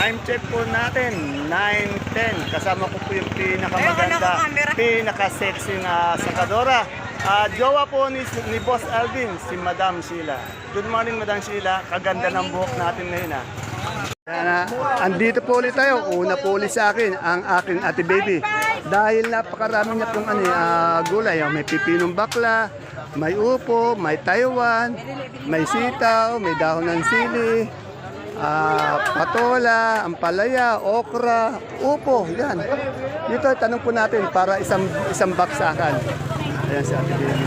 time check po natin, 9.10. Kasama ko po yung pinakamaganda, pinaka-sexy na sakadora. Ah, jowa po ni, ni Boss Alvin, si Madam Sheila. Good morning, Madam Sheila. Kaganda ng buhok natin ngayon, ha. Kaya na, andito po ulit tayo. Una po ulit sa akin, ang aking ate baby. Dahil napakarami niya pong ano, ah, gulay. oh. May pipinong bakla, may upo, may Taiwan, may sitaw, may dahon ng sili, ah, patola, ampalaya, okra, upo. Yan. Dito, tanong po natin para isang, isang baksakan. Ayan si ate baby.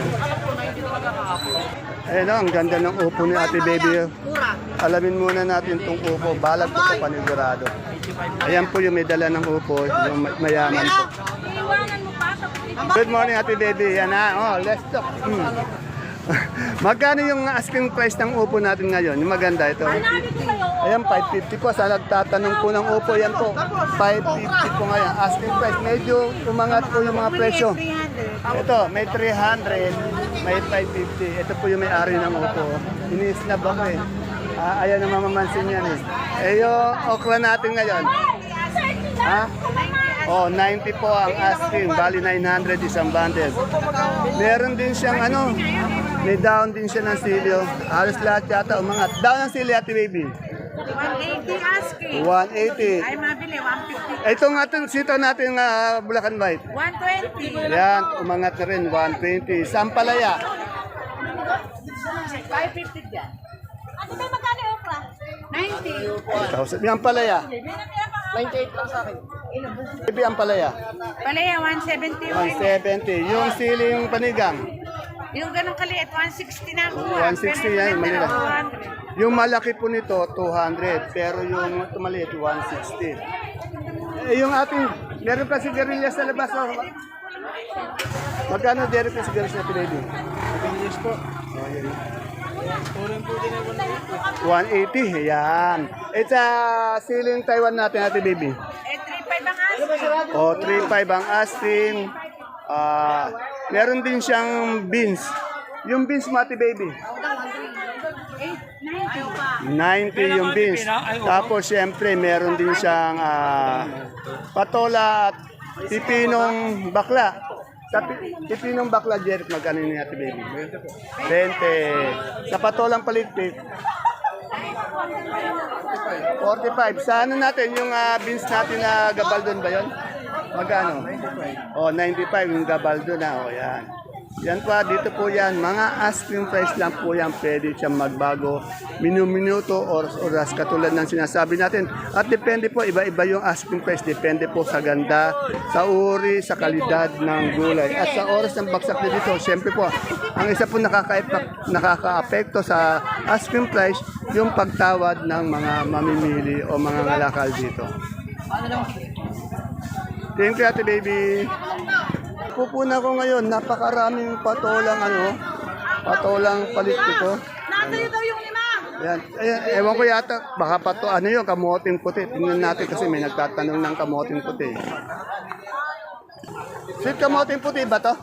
Ayan o, ang ganda ng upo ni ate baby. Alamin muna natin itong upo. Balag po ito panigurado. Ayan po yung may dala ng upo, yung may- mayaman po. Good morning, Ate Baby. Yan na. Oh, let's talk. Hmm. Magkano yung asking price ng upo natin ngayon? Yung maganda ito. Ayan, 550 po. Sa nagtatanong po ng upo, yan po. 550 po ngayon. Asking price. Medyo umangat po yung mga presyo. Ito, may 300, may 550. Ito po yung may-ari ng upo. Iniisnab ako eh. Ah, ayaw na mamamansin yan eh. Eh, yung okra natin ngayon. Ha? Oh, 90 po ang asking. Bali 900 isang bundle. Meron din siyang ano, may down din siya ng silyo. Halos lahat yata umangat. Down ng silyo, Ate Baby. 180 asking. 180. Ay, mabili, 150. Ito nga itong sito natin na Bulacan White. 120. Yan, umangat na rin, 120. Sampalaya, 550 dyan. Ano tayo magkano yung okra? 90. 1,000. Yung palaya, 98 lang sa akin. Bibi ang palaya, Palaya, 170 yung 170. Yung siling panigang, Yung ganong kaliit, 160 na ako. 160 yan, malila. Yung malaki po nito, 200. Pero yung maliit, 160. Eh, yung ating, meron pa sigarilyas sa labas. Oh. Magkano dere pa sigarilyas na pinili? Sigarilyas po. Oh, yan. 180, yan. It's a siling Taiwan natin, ate baby. Eh, 35 ang asking. O, 3.5 ang asking. Ah, meron din siyang beans. Yung beans mo, ate baby. 90 yung beans. Tapos, syempre, meron din siyang ah, patola at pipinong bakla. Sa pi- pipinong bakla, Jeric, magkano ni ate baby? 20. Sa patolang paligpit, 45. Sa ano natin, yung ah, beans natin na gabaldon ba yun? Magkano? Oh, 95 yung gabaldon na. Oh, yan. Yan pa, dito po yan. Mga asking price lang po yan. Pwede siyang magbago. Minu-minuto or oras katulad ng sinasabi natin. At depende po, iba-iba yung asking price. Depende po sa ganda, sa uri, sa kalidad ng gulay. At sa oras ng bagsak na dito, siyempre po, ang isa po nakaka- nakaka-apekto sa asking price, yung pagtawad ng mga mamimili o mga ngalakal dito. Thank you, Ate Baby. Pupuna ko ngayon, napakaraming patolang ano, patolang palit ko. Natayo daw yung lima. Yan. Ayan, ewan ko yata, baka pato, ano yun, kamoting puti. Tingnan natin kasi may nagtatanong ng kamoting puti. Sweet kamoting puti ba to?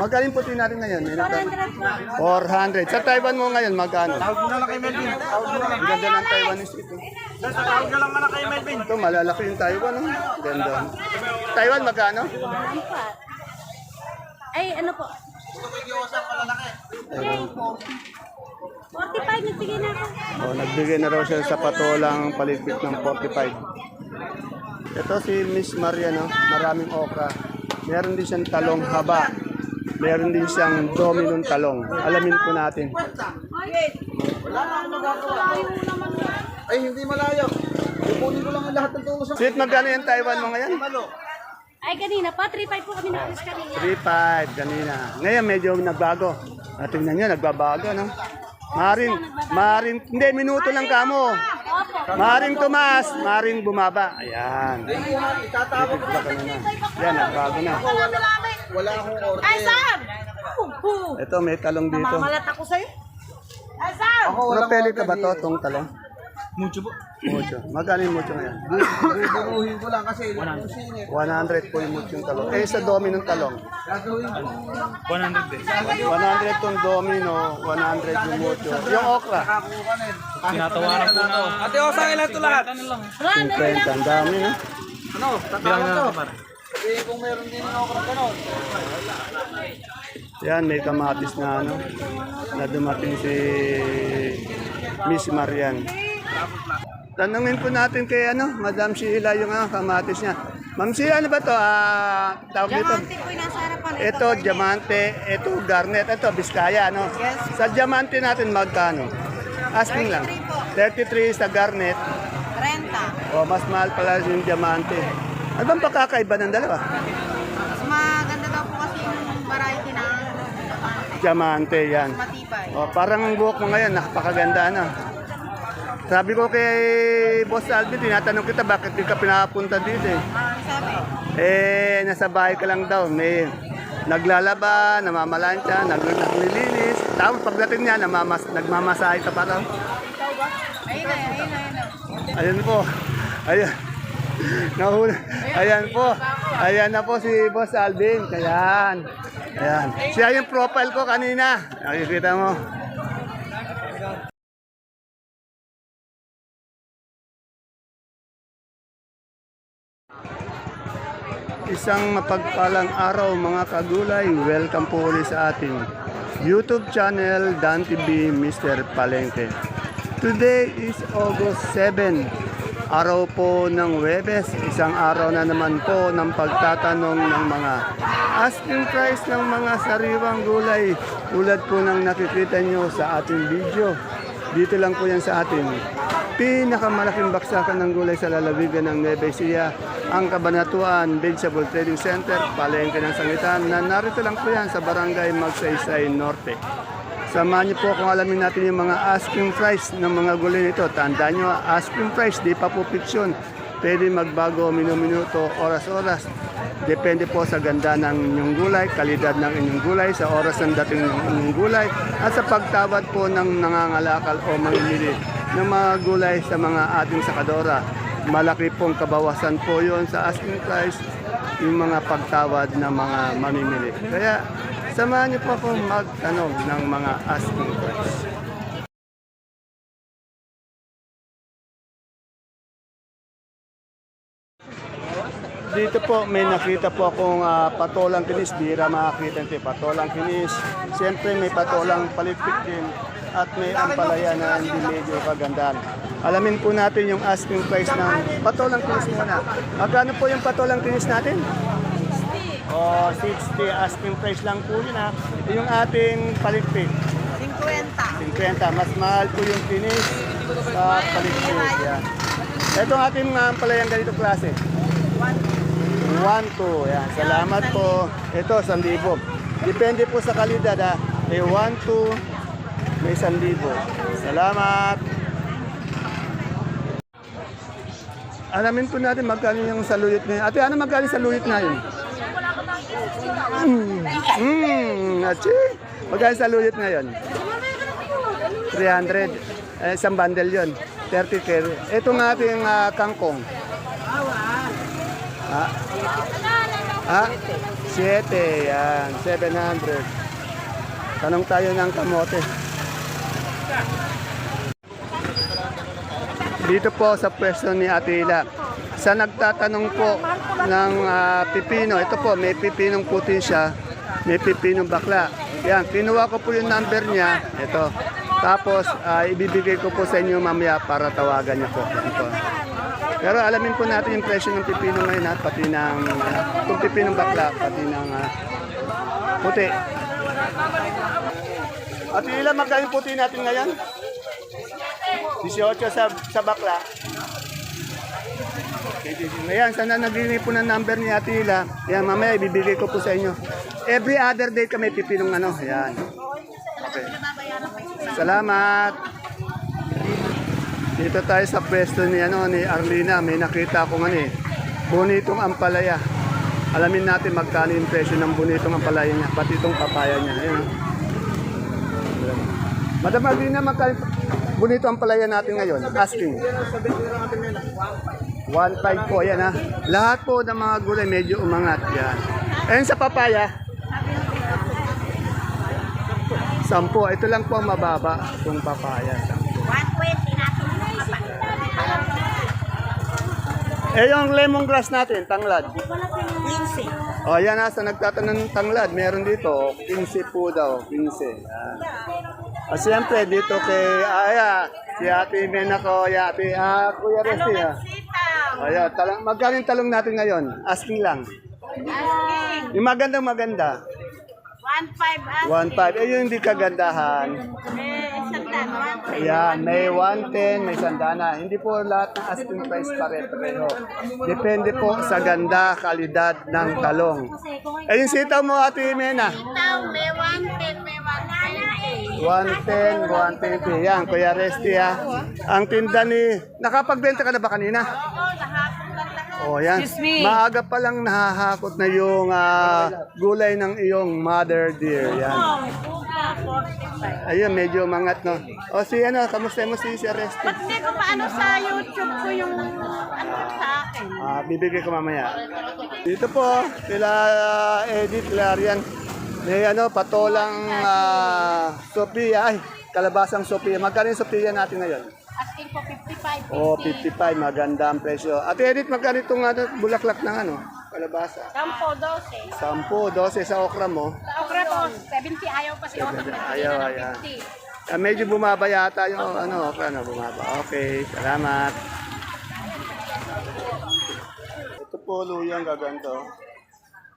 Magaling puti natin ngayon. May nagtatanong. 400. Sa Taiwan mo ngayon, magkano? Tawag mo na lang kay Melvin. Tawag mo na lang. Ang ganda ng Taiwanese ito. Na na. Ito, malalaki yung Taiwan. Oh. Ganda. Taiwan, magkano? Ay, ano po? Ayun. 45 nagbigay na ako. Oh, nagbigay na raw siya sa patolang paligpit ng 45. Ito si Miss Maria, no? maraming okra. Meron din siyang talong haba. Meron din siyang dominong talong. Alamin po natin. Ay, hindi malayo. Kukunin ko lang ang lahat ng tulong sa Sweet, magkano yung Taiwan mo ngayon? Ay, kanina pa. 35 po kami nakalis kanina. 3.5 kanina. Ngayon medyo nagbago. Ah, tingnan nyo, nagbabago, no? Maring, maring, hindi, minuto lang kamo. Maring tumaas, maring bumaba. Ayan. Itatawag ko. Yan, nagbago na. Wala akong order. Ay, Sam! Ito, may talong dito. Mamalat ako sa'yo. Ay, Sam! Order ka ba to, eh. tong talong? Mucho po. Mucho. Magkano yung mucho ngayon? Bubunuhin ko lang kasi yung singit. 100 po yung mucho yung talong. Eh, sa domino ng talong. Gagawin ko. 100 tong domino, 100 yung mucho. Yung okra, eh. Tinatawaran ko na. Ate, o sa ilan ito lahat? 50. Ang dami, no? Ano? Tatawag to. Sabihin kung meron din ng okra ganon. Yan, may kamatis na ano, na dumating si Miss Marian. Tanungin po natin kay ano, Madam Sheila yung ano, kamatis niya. Ma'am Sheila, ano ba to? Ah, tawag dito. Diamante po yung nasa harapan. Ito, diamante, ito, garnet, ito, biskaya, no? Sa diamante natin, magkano? Asking lang. 33 sa garnet. Renta. O, mas mahal pala yung diamante. Ano bang pagkakaiba ng dalawa? Mas maganda daw po kasi yung variety na diamante. Diamante, yan. Matibay. O, parang ang buhok mo ngayon, napakaganda na. Sabi ko kay Boss Alvin, tinatanong kita bakit di ka pinapunta dito eh. Sabi. Eh, nasa bahay ka lang daw. May naglalaba, namamalansya, nag naglilinis. Tapos pagdating niya, namamas, nagmamasahe ka pa raw. Ayun ayun na, ayun na. Ayun po. Ayun. Nahula. Ayan po. Ayan na po si Boss Alvin. Ayan. Ayan. Siya yung profile ko kanina. Nakikita mo. Isang mapagpalang araw mga kagulay. Welcome po ulit sa ating YouTube channel Dan TV Mr. Palengke. Today is August 7, araw po ng Webes, isang araw na naman po ng pagtatanong ng mga asking price ng mga sariwang gulay tulad po ng nakikita nyo sa ating video. Dito lang po yan sa ating pinakamalaking baksakan ng gulay sa lalawigan ng Nueva Ecija, ang Kabanatuan Vegetable Trading Center, Palengke ng Sangitan, na narito lang po yan sa Barangay Magsaysay Norte. Samahan niyo po kung alamin natin yung mga asking price ng mga gulay nito. Tandaan nyo, asking price, di pa po fiksyon. Pwede magbago minuminuto, oras-oras. Depende po sa ganda ng inyong gulay, kalidad ng inyong gulay, sa oras ng dating ng inyong gulay, at sa pagtawad po ng nangangalakal o mamimili ng mga gulay sa mga ating sakadora. Malaki pong kabawasan po yon sa asking price, yung mga pagtawad ng mga mamimili. Kaya samahan niyo po ako magtanong ng mga asking price. Dito po may nakita po akong ah, patolang kinis, bira makakita nito, patolang kinis. Siyempre may patolang palitpik din at may ampalaya na hindi medyo kagandahan. Alamin po natin yung asking price ng patolang kinis muna. Magkano po yung patolang kinis natin? Oh, 60 asking price lang po yun ha. Yung ating palitpik, 50. 50. Mas mahal po yung kinis sa palitpik. Yan. Ito ang ating uh, palayang ganito klase. 1, 2. Yan. Salamat po. Ito, 1,000. Depende po sa kalidad ha. May 1, 2, may 1,000. Salamat. Alamin po natin magkano yung saluyot ngayon. Ate, ano magkano saluyot ngayon? Mm, mm, achi. Magkano saluyot ngayon? 300. Eh, isang bundle yon 30 kg. Ito ng ating ah, kangkong. Ha? Ha? 7. Yan. 700. Tanong tayo ng kamote. Dito po sa pwesto ni Atila. Sa nagtatanong po ng ah, pipino, ito po, may pipinong puti siya, may pipinong bakla. Yan, kinuha ko po yung number niya, ito. Tapos, ah, ibibigay ko po sa inyo mamaya para tawagan niyo po. Yan po. Pero alamin po natin yung presyo ng pipino ngayon at pati ng uh, pipinong bakla, pati ng ah, puti. At ilan magkano yung puti natin ngayon? 18 sa, sa bakla. Ayan, sana nagbibigay ng number ni Ate Hila. Ayan, mamaya ibibigay ko po sa inyo. Every other day kami pipinong ano. Ayan. Okay. Salamat. Dito tayo sa pwesto ni ano ni Arlina, may nakita akong ano eh, bonitong ampalaya. Alamin natin magkano yung presyo ng bonitong ampalaya niya, pati itong papaya niya. Ayun. oh. Madam Arlina, magkano bonito ang palaya natin ngayon. Asking. 1.5 po, yan ha. Lahat po ng mga gulay medyo umangat. Yan. Ayun sa papaya. Sampo. Ito lang po ang mababa. Itong papaya. Sampo. 120 natin yung kapal. Eh yung lemongrass natin, tanglad. 15. O yan ha, sa nagtatanong ng tanglad, meron dito, 15 po daw, 15. Yan. O siyempre, dito kay Aya, si Ate Mena ko, Ate, ah, Kuya Resti ha. Sitaw. O yan, talang, magkano yung talong natin ngayon? Asking lang. Asking. Yung magandang maganda, 1.5 asking. 1.5. Eh yung hindi kagandahan, Eh, isang tan. 1.5. Ayan, may 110, may sandana. Hindi po lahat ng asking price pare-pareho. Depende po sa ganda, kalidad ng talong. Eh yung sitaw mo, Ate Mena? Sitaw, may 110, may 120. 110, 120. Yan, Kuya Resty ha. Ang tinda ni... Nakapagbenta ka na ba kanina? Oo. Oh, yan. Maaga pa lang nahahakot na yung ah, gulay ng iyong mother dear. Yan. Buka, 45. Ayun, medyo mangat, no? O si ano, kamusta mo si si Resty? Ba't hindi ko paano sa YouTube ko yung ano sa akin? Ah, bibigay ko mamaya. Dito po, sila ah, Edith Larian. May ano, patolang uh, Sophia. Ay, kalabasang Sophia. Magkano yung Sophia natin ngayon? Asking ko 55, 50. Oh, 55. Maganda ang presyo. Ate Edith, magkano itong ano, bulaklak ng ano? Kalabasa. Sampo, 12. 10, 12 sa okra mo. Sa okra po, 70 ayaw pa si Otto. Ayaw, ayaw. Ah, medyo bumaba yata yung ano, okra na bumaba. Okay, salamat. Ito po luyang gaganto.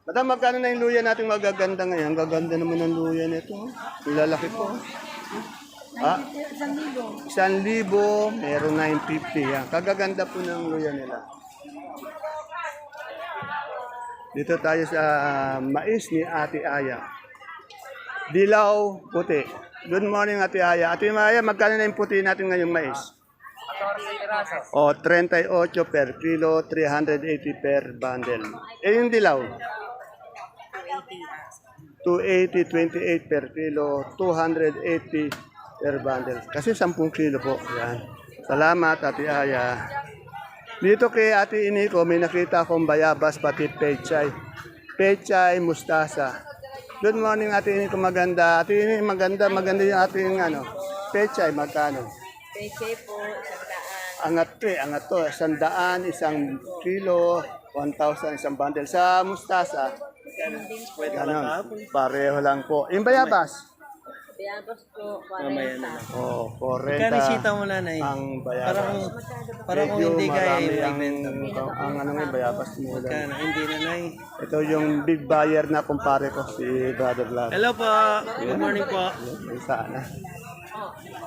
Madam, magkano na yung luya natin magaganda ngayon? Gaganda naman ang luya nito. Ang lalaki po. Ah, isang libo, meron 950. Yan. Kagaganda po ng luya nila. Dito tayo sa ah, mais ni Ate Aya. Dilaw, puti. Good morning, Ate Aya. Ate Aya, magkano na yung puti natin ngayong mais? O, 38 per kilo, 380 per bundle. Eh, yung dilaw? 280, 28 per kilo, 280 per bundle. Kasi 10 kilo po. Yan. Salamat, Ate Aya. Dito kay Ate Iniko, may nakita akong bayabas pati pechay. Pechay, mustasa. Good morning, Ate Iniko, maganda. Ate Iniko, maganda, maganda yung ating ano. Pechay, magkano? Peche po, isang. Angat to eh, angat to. Isang daan, isang kilo, 1,000, isang bundle. Sa mustasa, Ganon. Pareho lang po. Yung bayabas? Biabas po, 40. Oh, 40. Kani sita mo nanay. Ang bayabas. Para kung para kung Medyo hindi kaya marami ang, ibenta. ang ano nga, bayabas mo lang. Kana hindi nanay. Ito yung big buyer na kumpare ko, si Brother Vlad. Hello po. Good morning po. Yung Sana.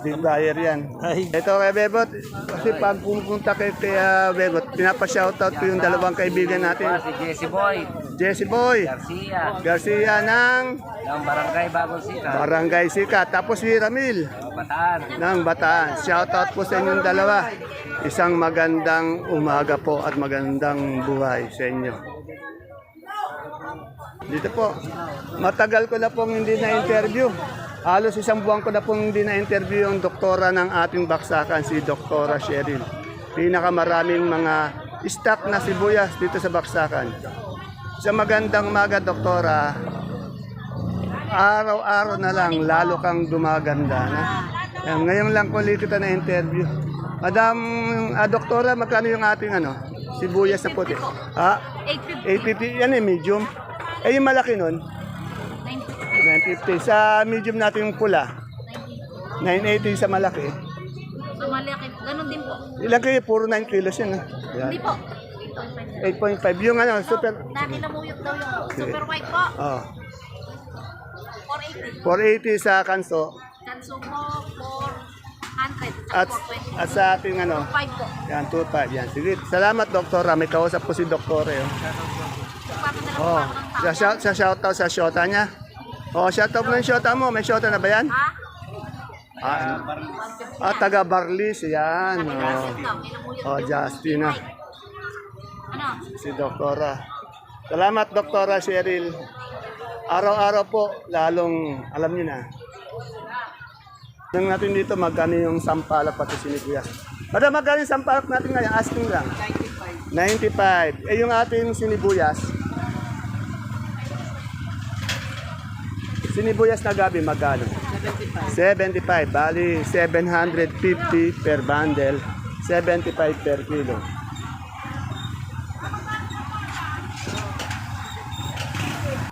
Big buyer yan. Ito kay Bebot, kasi pag pumunta kay, kay uh, Bebot, pinapa-shoutout ko yung dalawang kaibigan natin. Si Jesse Boy, Jesse Boy, Garcia, Garcia ng ng Barangay Bagong Sika, Barangay Sika, tapos si Ramil. Bataan. ng Bataan. Shoutout po sa inyong dalawa. Isang magandang umaga po at magandang buhay sa inyo. Dito po, matagal ko na pong hindi na-interview. Halos isang buwan ko na pong hindi na-interview yung doktora ng ating baksakan, si Doktora Cheryl. Pinakamaraming mga stock na sibuyas dito sa baksakan. Sa magandang umaga, Doktora, araw-araw na lang, lalo kang dumaganda. Na? Ayan, ngayon lang ko ulit kita na interview. Madam, ah, doktora, magkano yung ating ano? Sibuyas na puti. Ah, 850. Yan eh, medium. Eh, yung malaki nun? 950. Sa medium natin yung pula? 980 sa malaki. So, malaki. Ganun din po. Ilan kayo? Puro 9 kilos yun. ah. Yan. Hindi po. 8.5. Yung ano, super... Dati namuyok daw yung super white po. Oh, 480. 480 sa kanso. Kanso mo, 400. At, at sa ating ano, 5 po. yan, 2.5. Yan. Sige, salamat, doktora. May kausap ko si doktora. Eh. Papadala ko Oh, ako ng sa, shout, sa shoutout sa shota niya. Oh, shoutout mo yung shota mo. May shota na ba yan? Ha? Ah, ah taga Barlis. Yan. Oh, oh Justina. Ano? Si Doktora. Salamat, Doktora Cheryl. Araw-araw po, lalong, alam niyo na. Tingnan natin dito magkano yung sampalak pati sinibuyas. Madam, magkano yung sampalak natin ngayon? Asking lang. 95. 95. Eh yung ating sinibuyas. Sinibuyas na gabi, magkano? 75. 75. Bali, 750 per bundle. 75 per kilo.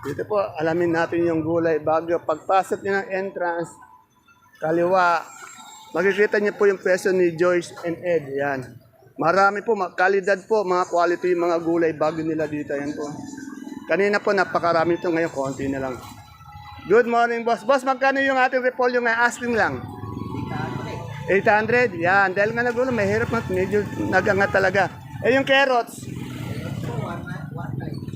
Dito po, alamin natin yung gulay bagyo. Pagpasok niyo ng entrance, kaliwa, makikita niyo po yung presyo ni Joyce and Ed. Yan. Marami po, kalidad po, mga quality, mga gulay bagyo nila dito. Yan po. Kanina po, napakarami ito. Ngayon, konti na lang. Good morning, boss. Boss, magkano yung ating repolyo ngayon? Asking lang. 800. Yan. Dahil nga nagulo, may hirap na. Medyo nagangat talaga. Eh, yung carrots,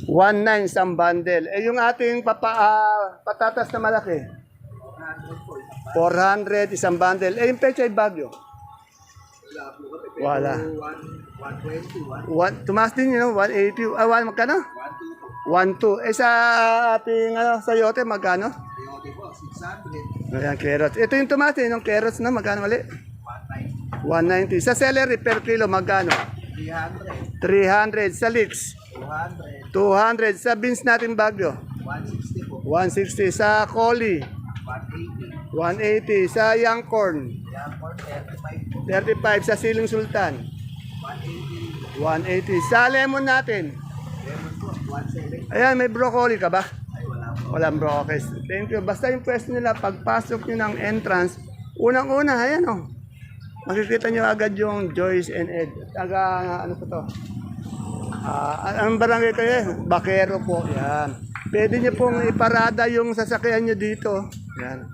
1.9 isang bundle. Eh yung ating papa, ah, patatas na malaki. 400 isang bundle. Eh yung pechay bagyo. Wala. 1, tumaas din yun, 180. Ah, one, magkano? 1.2. Eh sa ating ano, sayote, magkano? Ayan, carrots. Ito yung tumaas din, yung carrots na, magkano mali? 190. Sa celery per kilo, magkano? 300. 300. Sa leeks? 200 sa beans natin bagyo. 160 sa coli. 180 sa young corn. 35 sa siling sultan. 180 sa lemon natin. Ayan, may broccoli ka ba? Walang broccoli. Thank you. Basta yung pwesto nila, pagpasok nyo ng entrance, unang-una, ayan o. Oh. Makikita nyo agad yung Joyce and Ed. Taga, ano po to? Ah, ang barangay kayo, Bakero po, yan. Pwede niyo pong iparada yung sasakyan niyo dito. Yan.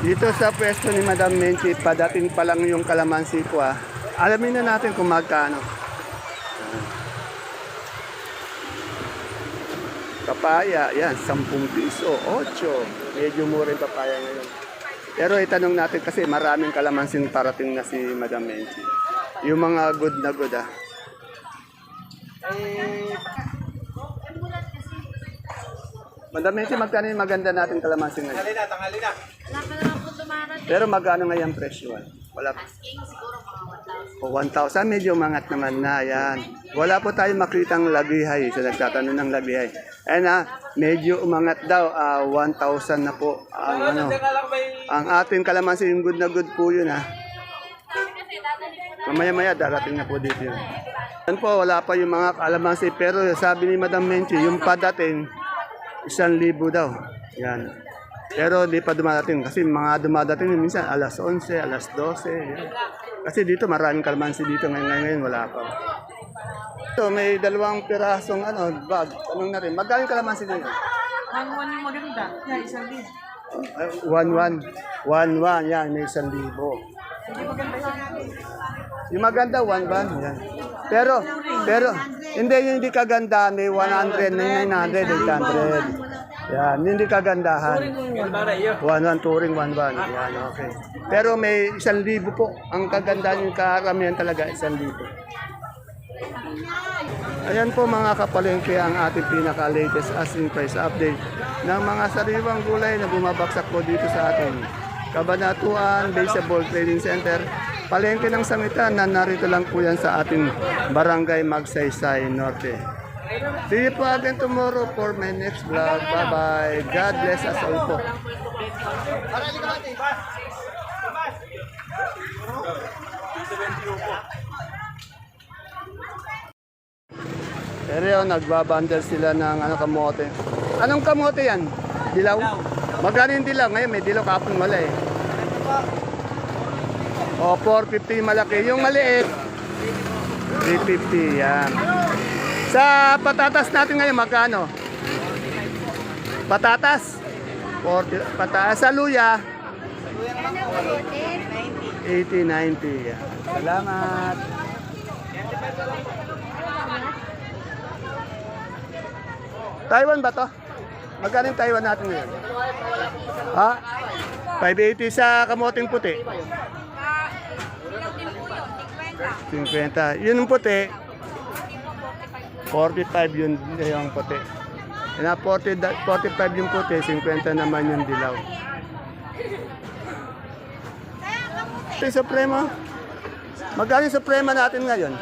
Dito sa pwesto ni Madam Menchi, padating pa lang yung kalamansi ko ah. Alamin na natin kung magkano. Papaya, yan, 10 piso, 8. Medyo mura yung papaya ngayon. Pero itanong natin kasi maraming kalamansin parating na si Madam Menchi. Yung mga good na good ah. Madam Menchi, magkano yung maganda natin kalamansin ngayon? Wala pa naman po dumarating. Pero magkano ngayon presyo? ah? Wala Asking siguro mga 1,000. O 1,000, medyo mangat naman na yan. Wala po tayong makitang lagihay sa nagtatanong ng lagihay. Eh na, medyo umangat daw, ah, 1,000 na po ang ano. Ang ating kalamansi, yung good na good po yun ha. Mamaya-maya darating na po dito yun. Yan po, wala pa yung mga kalamansi. Pero sabi ni Madam Menchi, yung padating, isang libo daw. Yan. Pero di pa dumadating kasi mga dumadating minsan alas 11, alas 12. Yan. Kasi dito maraming kalamansi dito ngayon, ngayon, ngayon wala pa. Ito, may dalawang pirasong ano, bag. Tanong natin, magkano yung kalamansi dito? Ang wani mo rin da. Yan, isang din. Ay, One, one. One, one. Yan, may isang libo. Yung maganda, one, one. Yan. Pero, pero, hindi, yung hindi kaganda, may 100, may 900, 800. Yan, yung hindi kagandahan. One, one, touring, one, one. Yan, okay. Pero may isang libo po. Ang kagandahan yung karamihan talaga, isang libo. Ayan po mga kapalengke ang ating pinaka-latest asking price update ng mga sariwang gulay na bumabaksak po dito sa ating Kabanatuan Baseball Trading Center. Palengke ng sangitan na narito lang po yan sa ating Barangay Magsaysay Norte. See you po again tomorrow for my next vlog. Bye-bye. God bless us all po. Pero yun, nagbabundle sila ng ano, kamote. Anong kamote yan? Dilaw? Magkano yung dilaw? Ngayon may dilaw kapon wala eh. O, 450 yung malaki. Yung maliit, 350. Yan. Sa patatas natin ngayon, magkano? Patatas? 40, patatas. Sa luya? 80, 90. Yan. Salamat. Taiwan ba to? Magkano yung Taiwan natin ngayon? Ha? 580 sa kamoting puti. 50. Yun yung puti. 45 yun yung puti. Na 40, da- 45 yung puti, 50 naman yung dilaw. Ito yung suprema. Magkano yung suprema natin ngayon?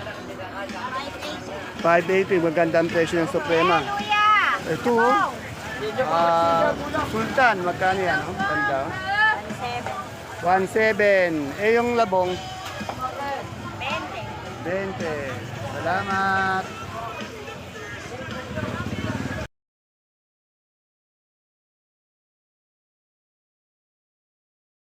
580, magandang presyo ng suprema. Ito, oh. Ah, Sultan, magkano yan? Oh? Ganda. oh. 1.7. Eh, yung labong? 20. 20. Salamat.